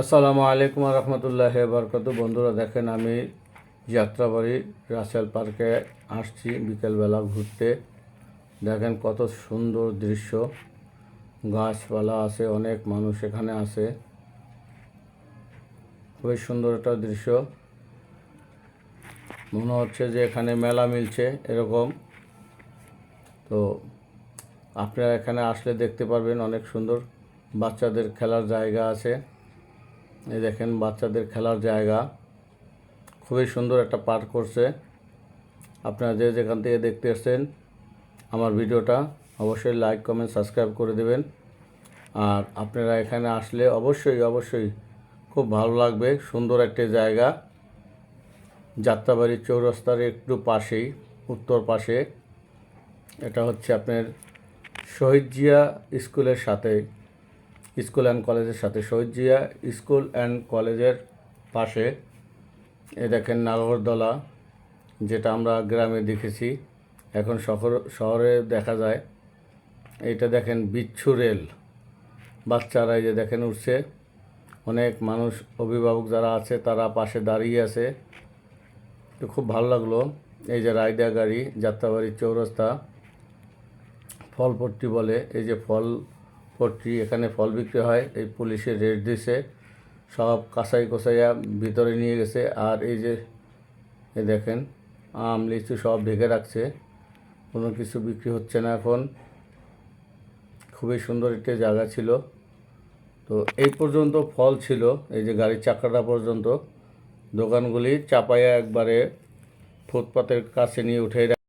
আসসালামু আলাইকুম রহমতুল্লাহ বরকত বন্ধুরা, দেখেন আমি যাত্রাবাড়ি রাসেল পার্কে আসছি বিকেলবেলা ঘুরতে। দেখেন কত সুন্দর দৃশ্য। গাছপালা আছে, অনেক মানুষ এখানে আছে। খুবই সুন্দর একটা দৃশ্য। মনে হচ্ছে যে এখানে মেলা মিলছে এরকম। তো আপনারা এখানে আসলে দেখতে পারবেন অনেক সুন্দর। বাচ্চাদের খেলার জায়গা আছে। এই দেখেন বাচ্চাদের খেলার জায়গা। খুবই সুন্দর একটা পার্ক করছে। আপনারা যে যেখান থেকে দেখতে এসছেন আমার ভিডিওটা অবশ্যই লাইক, কমেন্ট, সাবস্ক্রাইব করে দেবেন। আর আপনারা এখানে আসলে অবশ্যই অবশ্যই খুব ভালো লাগবে। সুন্দর একটি জায়গা। যাত্রাবাড়ি চৌরাস্তার একটু পাশেই, উত্তর পাশে। এটা হচ্ছে আপনার শহীদ জিয়া স্কুলের সাথে স্কুল অ্যান্ড কলেজের সাথে শহীদ জিয়া স্কুল অ্যান্ড কলেজের পাশে। এ দেখেন নাগরদোলা যেটা আমরা গ্রামে দেখেছি। এখন শহর, শহরে দেখা যায়। এটা দেখেন বিচ্ছু রেল। বাচ্চারা এই যে দেখেন উঠছে। অনেক মানুষ, অভিভাবক যারা আছে, তারা পাশে দাঁড়িয়ে আছে। তো খুব ভালো লাগল। এই যে রায়দা গাড়ি, যাত্রাবাড়ির চৌরাস্তা, ফলপট্টি বলে, এই যে ফল পট্টি এখানে ফল বিক্রি হয়, এই পুলিশে রেড দিছে, সব কাঁসাই কোসাইয়া ভিতরে নিয়ে গেছে, আর এই যে এই দেখেন, আম, লিচু সব ঢেকে রাখছে, কোনো কিছু বিক্রি হচ্ছে না এখন, খুবই সুন্দর একটি জায়গা ছিল। তো এই পর্যন্ত ফল ছিল, এই যে গাড়ির চাকাটা পর্যন্ত, দোকানগুলি চাপাইয়া একবারে ফুটপাতের কাছে নিয়ে উঠে